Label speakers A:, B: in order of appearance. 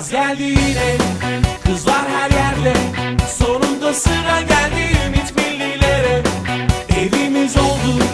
A: Yaz geldi yine Kızlar her yerde. Sonunda sıra geldi Ümit millilere. Evimiz oldu